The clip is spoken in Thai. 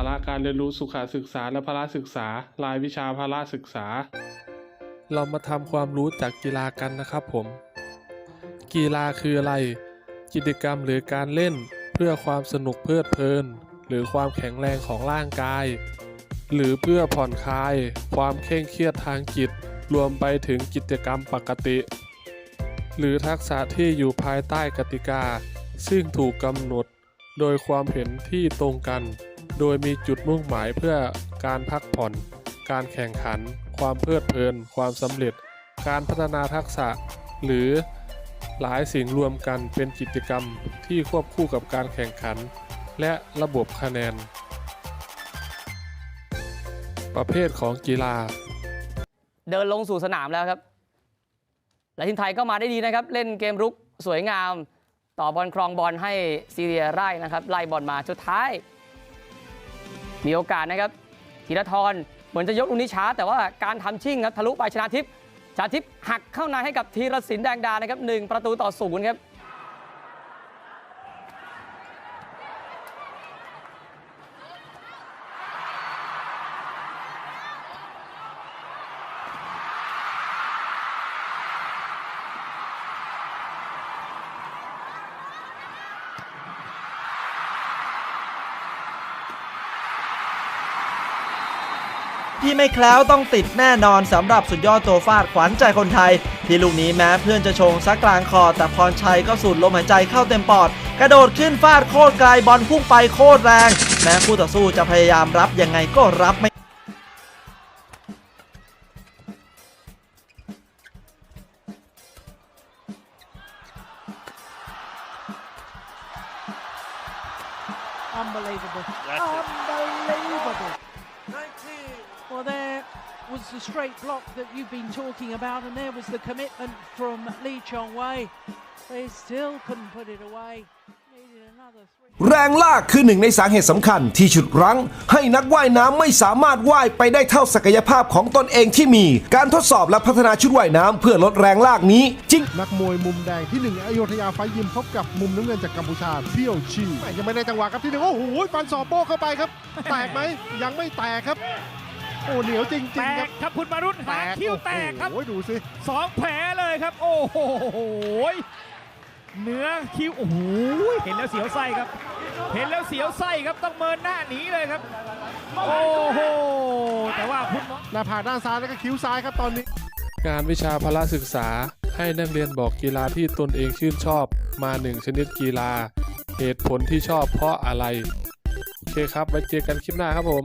าระการเรียนรู้สุขศึกษาและพละศึกษา รายวิชาพละศึกษา เรามาทำความรู้จากกีฬากันนะครับผม กีฬาคืออะไร กิจกรรมหรือการเล่น เพื่อความสนุกเพลิดเพลิน หรือความแข็งแรงของร่างกาย หรือเพื่อผ่อนคลาย ความเคร่งเครียดทางจิต รวมไปถึงกิจกรรมปกติ หรือทักษะที่อยู่ภายใต้กติกา ซึ่งถูกกำหนดโดยความเห็นที่ตรงกัน โดยมีจุดมุ่งหมายเพื่อการพักผ่อน การแข่งขัน ความเพลิดเพลิน ความสำเร็จ การพัฒนาทักษะ หรือหลายสิ่งรวมกันเป็นกิจกรรมที่ควบคู่กับการแข่งขัน และระบบคะแนน ประเภทของกีฬา เดินลงสู่สนามแล้วครับและทีมไทยก็มาได้ดีนะครับ เล่นเกมรุกสวยงาม ต่อบอลครองบอลให้ซีเรียไล่นะครับ ไล่บอลมาสุดท้าย มีโอกาสนะครับธีรทรเหมือนจะยกลูกนี้ช้า แต่ว่าการทำชิ่งครับทะลุไปชนะทิพย์ชนะทิพย์หักเข้าในให้กับธีรศิลป์แดงดานะครับหนึ่งประตูต่อศูนย์ครับ ที่ไม่แคล้วต้องติดแน่นอนสำหรับสุดยอดตัวฟาดขวัญใจคนไทย ที่ลูกนี้แม้เพื่อนจะชงซักกลางคอ แต่พรชัยก็สูดลมหายใจเข้าเต็มปอด กระโดดขึ้นฟาดโคตรไกลบอลพุ่งไปโคตรแรง แม้คู่ต่อสู้จะพยายามรับยังไงก็รับไม่ Unbelievable. Unbelievable. Well, there was the straight block that you've been talking about, and there was the commitment from Lee Chong Wei. They still couldn't put it away. Needed another three. แรงลากคือหนึ่งในสาเหตุสำคัญที่ฉุดรั้ง ให้นักว่ายน้ำไม่สามารถว่ายไปได้เท่าศักยภาพของตนเองที่มี การทดสอบและพัฒนาชุดว่ายน้ำเพื่อลดแรงลากนี้จริง นักมวยมุมแดงที่หนึ่งอโยธยาไฟยิมพบกับมุมน้ำเงินจากกัมพูชาเพียวชีแม่ยังไม่ได้จังหวะครับที่หนึ่งโอ้โหฟันศอกโป้เข้าไปครับ แตกไหมยังไม่แตกครับโอ้เหนียวจริงแตๆครักบครับคุณมารุตแตหางกคิ้วแตกครับโอ้โหดูสิ สองแผลเลยครับ โอ้โหเนื้อคิ้วโอ้โหเห็นแล้วเสียวไส้ครับ เห็นแล้วเสียวไส้ครับต้องเมินหน้าหนีเลยครับ โอ้โหแต่ว่าคุณหมอ หน้าผากด้านซ้ายแล้วก็คิ้วซ้ายครับตอนนี้ งานวิชาพละศึกษาให้นักเรียนบอกกีฬาที่ตนเองชื่นชอบมาหนึ่งชนิดกีฬา เหตุผลที่ชอบเพราะอะไร โอเคครับ ไว้เจอกันคลิปหน้าครับผม